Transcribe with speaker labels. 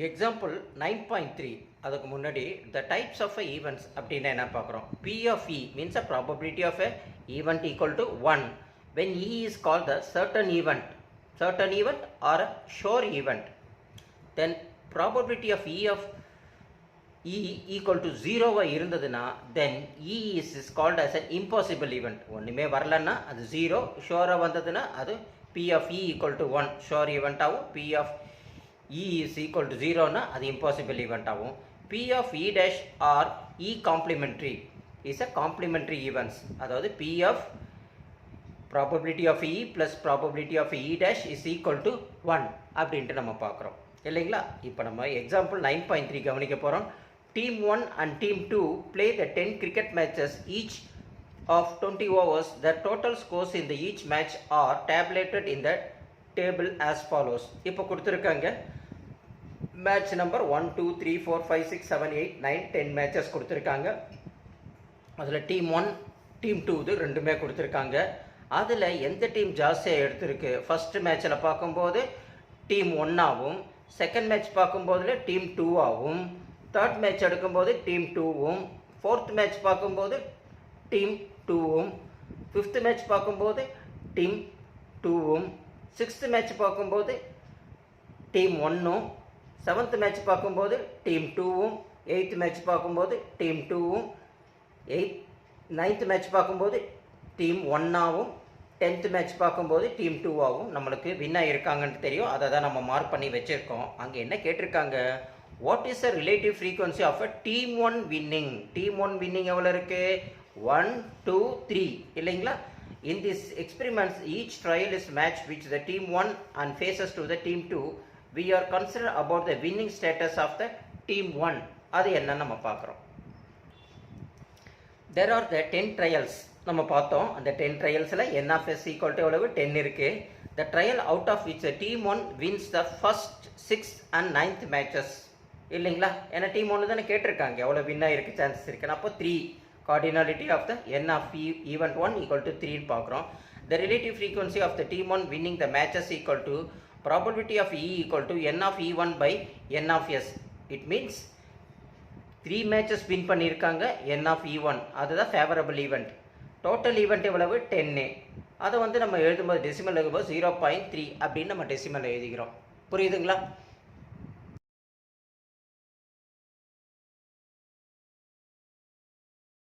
Speaker 1: Example nine point three அதுக்கு முன்னாடி the types of a events அப்படின்னு என்ன பார்க்குறோம்? P of E means a probability of a event equal to one when E is call the certain event certain event or a sure event then probability of E of E equal to ஜீரோவாக இருந்ததுன்னா then E is is called as an impossible event ஒன்றுமே வரலன்னா அது zero ஷோராக வந்ததுன்னா அது P of E equal to one sure ஈவெண்ட்டாகவும் P of E is equal to ஜீரோனா அது impossible event ஆகும். P of E dash or E complementary is a complementary events அதாவது P of probability of E plus probability of E dash is equal to one அப்படின்ட்டு நம்ம பார்க்குறோம். இல்லைங்களா? இப்போ நம்ம example nine point three கவனிக்க போகிறோம் team one and team two play the ten cricket matches each of 20 overs, the total scores in the each match are tabulated in the table as follows. இப்போ கொடுத்துருக்காங்க. Match number one two three four five six seven eight nine ten matches கொடுத்துருக்காங்க. அதில் team one team to இது ரெண்டுமே கொடுத்துருக்காங்க. அதில் எந்த team ஜாஸ்தியாக எடுத்திருக்கு? ஃபஸ்ட்டு மேட்ச்சில் பார்க்கும்போது டீம் ஒன்னாகவும் செகண்ட் மேட்ச் பார்க்கும்போதுல டீம் டூவாகவும் தேர்ட் மேட்ச் எடுக்கும்போது டீம் டூவும் ஃபோர்த் மேட்ச் பார்க்கும்போது டீம் டூவும் ஃபிஃப்த் மேட்ச் பார்க்கும்போது டீம் டூவும் சிக்ஸ்த் மேட்ச் பார்க்கும்போது டீம் ஒன்றும் செவன்த் மேட்ச் பார்க்கும்போது டீம் டூவும் எயித்து மேட்ச் பார்க்கும்போது டீம் டூவும் எயித் நைன்த் மேட்ச் பார்க்கும்போது டீம் ஒன்னாகவும் டென்த் மேட்ச் பார்க்கும்போது டீம் டூவாகவும் நம்மளுக்கு வின் ஆகியிருக்காங்கன்னு தெரியும். அதை தான் நம்ம மார்க் பண்ணி வச்சுருக்கோம். அங்கே என்ன கேட்டிருக்காங்க? What is a relative frequency of a team one winning team one winning எவ்வளோ இருக்குது ஒன் டூ த்ரீ இல்லைங்களா? In this experiments each trial is match which the team one and faces to the team two we are consider about the winning status of the team 1. அது என்னன்னு நம்ம பார்க்குறோம். There are the ten trials நம்ம பார்த்தோம். அந்த ten ட்ரையல்ஸில் n of S equal to எவ்வளவு? Ten இருக்குது the trial out of which team one wins the first six and ninth matches இல்லைங்களா? ஏன்னா டீம் ஒன்று தானே கேட்டிருக்காங்க. எவ்வளோ வின் ஆகிருக்கு சான்சஸ் இருக்குன்னு. அப்போ three cardinality of the n of e, event 1 equal to 3 பார்க்குறோம். The relative frequency of the team 1 winning the matches equal to probability of e equal to n of e1 by n of s. It means three matches win பண்ணியிருக்காங்க என் of E one அதுதான் favourable event total event எவ்வளவு? டென்னு அதை வந்து நம்ம எழுதும்போது decimal எழுதும்போது zero point three அப்படின்னு நம்ம டெசிமல் எழுதிக்கிறோம் புரியுதுங்களா?